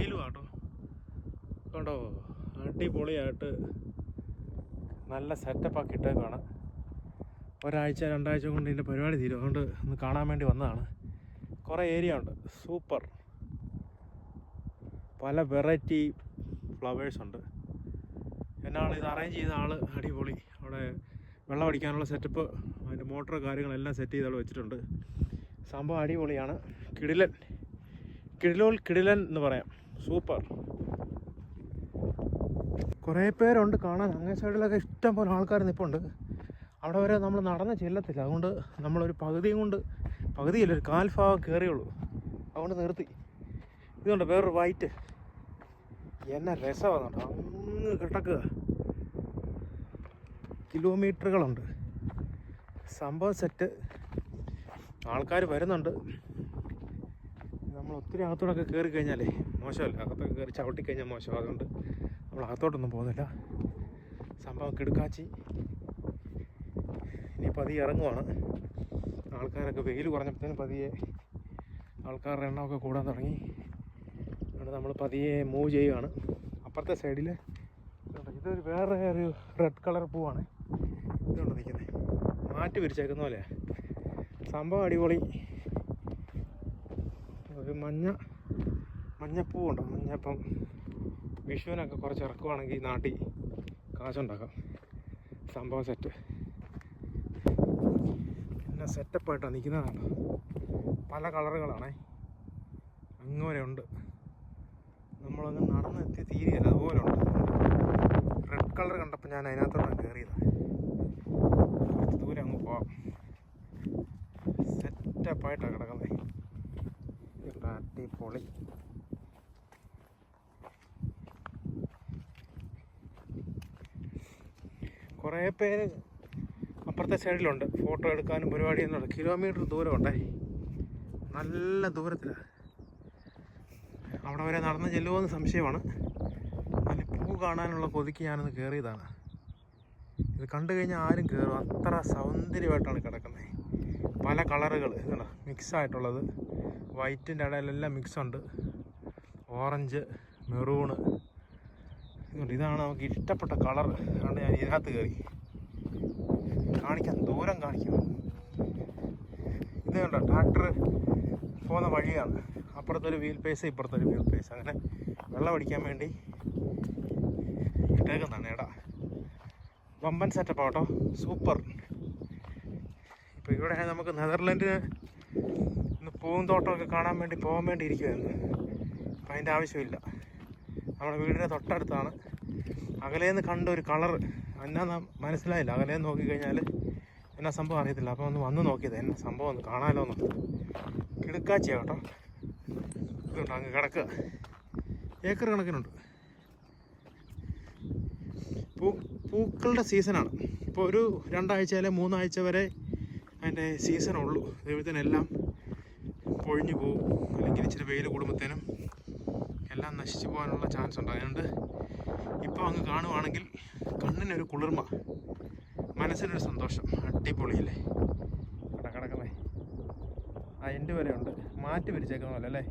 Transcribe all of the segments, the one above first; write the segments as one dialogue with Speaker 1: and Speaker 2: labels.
Speaker 1: വെയിലും ആട്ടോ. കണ്ടോ അടിപൊളിയായിട്ട് നല്ല സെറ്റപ്പ് ആക്കി ഇട്ടേക്കാണ് ഒരാഴ്ച രണ്ടാഴ്ച കൊണ്ട് ഇതിന്റെ പരിപാടി തീരും. അതുകൊണ്ട് ഒന്ന് കാണാൻ വേണ്ടി വന്നതാണ്. കുറേ ഏരിയ ഉണ്ട്. സൂപ്പർ പല വെറൈറ്റി ഫ്ലവേഴ്സ് ഉണ്ട്. എന്നാണ് ഇത് അറേഞ്ച് ചെയ്ത ആൾ അടിപൊളി. അവിടെ വെള്ളം അടിക്കാനുള്ള സെറ്റപ്പ് അതിന്റെ മോട്ടർ കാര്യങ്ങളെല്ലാം സെറ്റ് ചെയ്ത് അവിടെ വെച്ചിട്ടുണ്ട്. സംഭവം അടിപൊളിയാണ്. കിടിലൻ. കിടിലോൽ കിടിലൻ എന്ന് പറയാം. സൂപ്പർ. കുറേ പേരുണ്ട് കാണാൻ. അങ്ങനെ സൈഡിലൊക്കെ ഇഷ്ടം പോലെ ആൾക്കാർ നിൽപ്പുണ്ട് അവിടെ വരെ നമ്മൾ നടന്ന് ചെല്ലത്തില്ല. അതുകൊണ്ട് നമ്മളൊരു പകുതിയും കൊണ്ട് പകുതിയില്ല ഒരു കാൽഭാഗം കയറിയുള്ളൂ അതുകൊണ്ട് നിർത്തി. ഇതുണ്ട് വേറൊരു വൈറ്റ്. എന്നെ രസമാണ് കേട്ടോ അങ്ങ് കിടക്കുക. കിലോമീറ്ററുകളുണ്ട്. സംഭവം സെറ്റ് ആൾക്കാർ വരുന്നുണ്ട്. നമ്മൾ ഒത്തിരി അകത്തോടൊക്കെ കയറി കഴിഞ്ഞാലേ മോശമല്ല? അകത്തൊക്കെ കയറി ചവിട്ടി കഴിഞ്ഞാൽ മോശം. അതുകൊണ്ട് നമ്മൾ അകത്തോട്ടൊന്നും പോകുന്നില്ല. സംഭവം കിടക്കാച്ചി. ഇനി പതിയെ ഇറങ്ങുവാണ്. ആൾക്കാരൊക്കെ വെയിൽ കുറഞ്ഞപ്പോഴത്തേനും പതിയെ ആൾക്കാരുടെ എണ്ണമൊക്കെ കൂടാൻ തുടങ്ങി. അതുകൊണ്ട് നമ്മൾ പതിയെ മൂവ് ചെയ്യുകയാണ് അപ്പുറത്തെ സൈഡിൽ ഇതൊരു വേറെ ഒരു റെഡ് കളർ പൂവാണ്. ഇതുകൊണ്ട് നിൽക്കുന്നത്. മാറ്റി വിരിച്ചേക്കുന്ന പോലെ സംഭവം അടിപൊളി. ഒരു മഞ്ഞ മഞ്ഞപ്പൂവുണ്ടോ? മഞ്ഞപ്പം വിഷുവിനൊക്കെ കുറച്ച് ഇറക്കുവാണെങ്കിൽ നാട്ടിൽ കാശുണ്ടാക്കാം. സംഭവം സെറ്റ് പിന്നെ സെറ്റപ്പായിട്ടാണ് നിൽക്കുന്നതാണ് പല കളറുകളാണേ. അങ്ങനെ ഉണ്ട്. നമ്മളങ്ങ് നടന്നെത്തി തീരെയല്ല അതുപോലെ ഉണ്ട്. റെഡ് കളർ കണ്ടപ്പോൾ ഞാൻ അതിനകത്തോട്ടാണ് കയറിയത് കുറച്ച് ദൂരെ അങ്ങ് പോവാം. സെറ്റപ്പായിട്ടാണ് കിടക്കുന്നത് അടിപൊളി. കുറേ പേര് അപ്പുറത്തെ സൈഡിലുണ്ട്. ഫോട്ടോ എടുക്കാനും പരിപാടി എന്നുണ്ട് കിലോമീറ്റർ ദൂരമുണ്ടേ നല്ല ദൂരത്തിലാണ് അവിടെ വരെ നടന്ന് ചെല്ലുമോയെന്ന് സംശയമാണ്. അതിൽ പൂ കാണാനുള്ള കൊതിക്ക് ഞാനൊന്ന് കയറിയതാണ് ഇത് കണ്ടു കഴിഞ്ഞാൽ ആരും കയറും അത്ര സൗന്ദര്യമായിട്ടാണ് കിടക്കുന്നത്. പല കളറുകൾ ഇതാണ്? മിക്സ് ആയിട്ടുള്ളത്. വൈറ്റിന്റെ ഇടയിലെല്ലാം മിക്സ് ഉണ്ട് ഓറഞ്ച് മെറൂണ്. ഇതാണ് നമുക്ക് ഇഷ്ടപ്പെട്ട കളർ. ആണ് ഞാൻ ഇതിനകത്ത് കയറി. കാണിക്കാൻ ദൂരം കാണിക്കാം ഇത് കണ്ടോ? ട്രാക്ടർ പോകുന്ന വഴിയാണ്. അപ്പുറത്തൊരു വീൽ പേസ് ഇപ്പുറത്തൊരു വീൽ പേസ് അങ്ങനെ വെള്ളം അടിക്കാൻ വേണ്ടി ഇട്ടേക്കുന്നതാണ് എടാ വമ്പൻ സെറ്റപ്പ് ആട്ടോ. സൂപ്പർ. ഇപ്പോൾ ഇവിടെ നമുക്ക് നെതർലൻഡിന് പൂന്തോട്ടമൊക്കെ കാണാൻ വേണ്ടി പോകാൻ വേണ്ടി ഇരിക്കുമായിരുന്നു അപ്പം അതിന്റെ ആവശ്യമില്ല. നമ്മുടെ വീടിന്റെ തൊട്ടടുത്താണ്. അകലേന്ന് കണ്ട ഒരു കളർ എന്നാ മനസ്സിലായില്ല. അകലേന്ന് നോക്കിക്കഴിഞ്ഞാൽ എന്നാ സംഭവം അറിയത്തില്ല. അപ്പോൾ ഒന്ന് വന്ന് നോക്കിയത്. എന്നാ സംഭവം ഒന്ന് കാണാമല്ലോ എന്ന്. കിടുക്കാച്ചിയാ കേട്ടോ. ഇതുണ്ട്. അങ്ങ് കിടക്കുക. ഏക്കർ കണക്കിനുണ്ട്. പൂ പൂക്കളുടെ സീസണാണ്. ഇപ്പോൾ ഒരു രണ്ടാഴ്ച അല്ലെ മൂന്നാഴ്ച വരെ അതിന്റെ സീസണുള്ളൂ. ദൈവത്തിനെല്ലാം പൊഴിഞ്ഞു പോകും അല്ലെങ്കിൽ ഇച്ചിരി വെയിൽ കൂടുമ്പോഴത്തേനും എല്ലാം നശിച്ചു പോകാനുള്ള ചാൻസ് ഉണ്ട് അതുകൊണ്ട് ഇപ്പോൾ അങ്ങ് കാണുവാണെങ്കിൽ കണ്ണിനൊരു കുളിർമ മനസ്സിനൊരു സന്തോഷം. അടിപൊളിയില്ലേ? കിട ആ എന്റെ വരെ ഉണ്ട് മാറ്റി പിരിച്ചേക്കുന്ന പോലെ അല്ലേ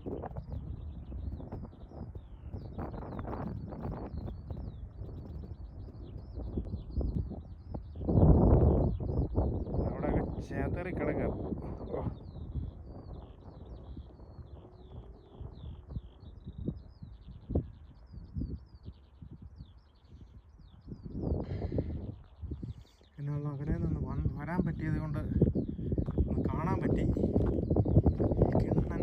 Speaker 1: അവിടെ ചേതറി കിടക്കുക ഓ എന്നുള്ള അകലെ നിന്ന് വന്ന് പറ്റിയത് കൊണ്ട് കാണാൻ പറ്റി. കിണ്ണൻ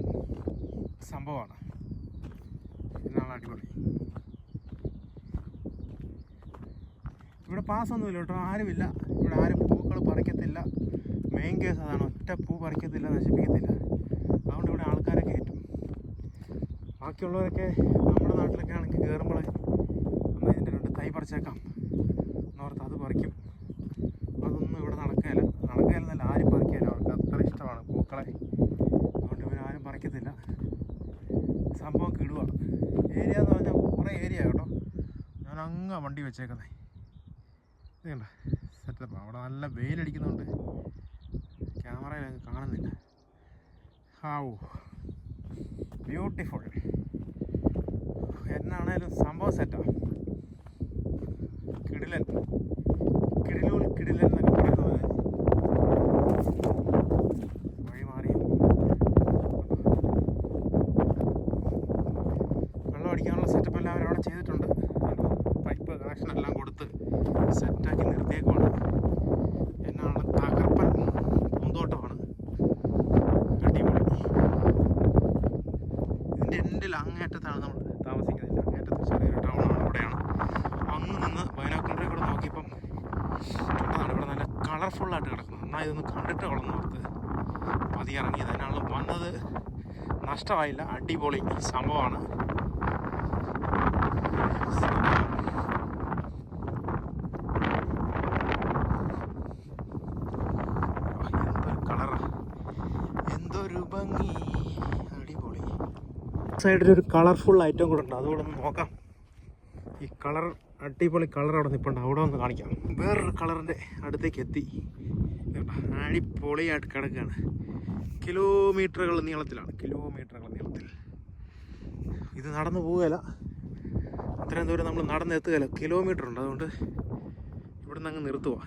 Speaker 1: സംഭവമാണ്. എന്നാണ് അടിപൊളി. ഇവിടെ പാസ്സൊന്നുമില്ല കേട്ടോ. ആരുമില്ല. ഇവിടെ ആരും പൂക്കൾ പറിക്കത്തില്ല. മെയിൻ കേസ് അതാണ്. ഒറ്റ പൂ പറിക്കത്തില്ല നശിപ്പിക്കത്തില്ല. അതുകൊണ്ട് ഇവിടെ ആൾക്കാരെ കയറ്റും. ബാക്കിയുള്ളവരൊക്കെ നമ്മുടെ നാട്ടിലൊക്കെ ആണെങ്കിൽ കയറുമ്പോൾ നമ്മൾ ഇതിന്റെ രണ്ട് തൈ പറിച്ചേക്കാം. എന്നോർത്ത് അത് പറിക്കും അതൊന്നും ഇവിടെ നടക്കുകയില്ല നടക്കുകയില്ലെന്നല്ല ആരും പറിക്കുകയില്ല അവർക്ക് അത്ര ഇഷ്ടമാണ് പൂക്കളെ അതുകൊണ്ട് ഇവരാരും പറിക്കത്തില്ല സംഭവം കിടുക ഏരിയ എന്ന് പറഞ്ഞാൽ കുറേ ഏരിയ കേട്ടോ അങ്ങ് വണ്ടി വെച്ചേക്കുന്നത് ഇത് സെറ്റപ്പ് അവിടെ നല്ല വെയിലടിക്കുന്നുണ്ട് ക്യാമറയിൽ അങ്ങ് കാണുന്നില്ല. ഹാവോ. ബ്യൂട്ടിഫുൾ എന്നാണേലും സംഭവം സെറ്റാ കിടിലൻ കിടിലൂൽ കിടിലൻ എന്നൊക്കെ പറയുന്ന പോലെ വഴി മാറി വെള്ളം അടിക്കാനുള്ള സെറ്റപ്പ് എല്ലാം അവരവിടെ ചെയ്തിട്ടുണ്ട് പൈപ്പ് കണക്ഷൻ എല്ലാം കൊടുത്ത് സെറ്റാക്കി നിർത്തിയേക്കുവാണ് എന്നാണ് തകർപ്പൻ പൂന്തോട്ടമാണ് അടിപൊളി എൻഡിൽ അങ്ങേറ്റത്താണ് നമ്മൾ താമസിക്കുന്നത്. അങ്ങേറ്റത്ത് ചെറിയൊരു ടൗണാണ് അവിടെയാണ്. അങ്ങ് നിന്ന് ബൈനോക്കുലറിൽ കൂടെ നോക്കിയപ്പം അതാണ് ഇവിടെ നല്ല കളർഫുള്ളായിട്ട് കിടക്കുന്നത്. എന്നാൽ ഇതൊന്ന് കണ്ടിട്ട് വളർന്നു ഓർത്ത് പതിയെ ഇറങ്ങിയത്. അതിനാണ് വന്നത്. നഷ്ടമായില്ല. അടിപൊളി സംഭവമാണ്. എന്തൊരു കളറാ എന്തൊരു ഭംഗി. സൈഡിൽ ഒരു കളർഫുൾ ഐറ്റം കൂടെ ഉണ്ട്. അതുകൂടെ ഒന്ന് നോക്കാം. ഈ കളർ അടിപൊളി കളർ അവിടെ നിൽപ്പുണ്ട് അവിടെ ഒന്ന് കാണിക്കാം. വേറൊരു കളറിന്റെ അടുത്തേക്ക് എത്തി. അടിപൊളിയായിട്ട് കിടക്കുകയാണ് കിലോമീറ്ററുകൾ നീളത്തിലാണ്. കിലോമീറ്ററുകൾ നീളത്തിൽ. ഇത് നടന്നു പോവുകയല്ല. അത്രയും ദൂരം നമ്മൾ നടന്നെത്തുകയല്ല. കിലോമീറ്റർ ഉണ്ട്. അതുകൊണ്ട് ഇവിടെ നിന്ന് അങ്ങ് നിർത്തുക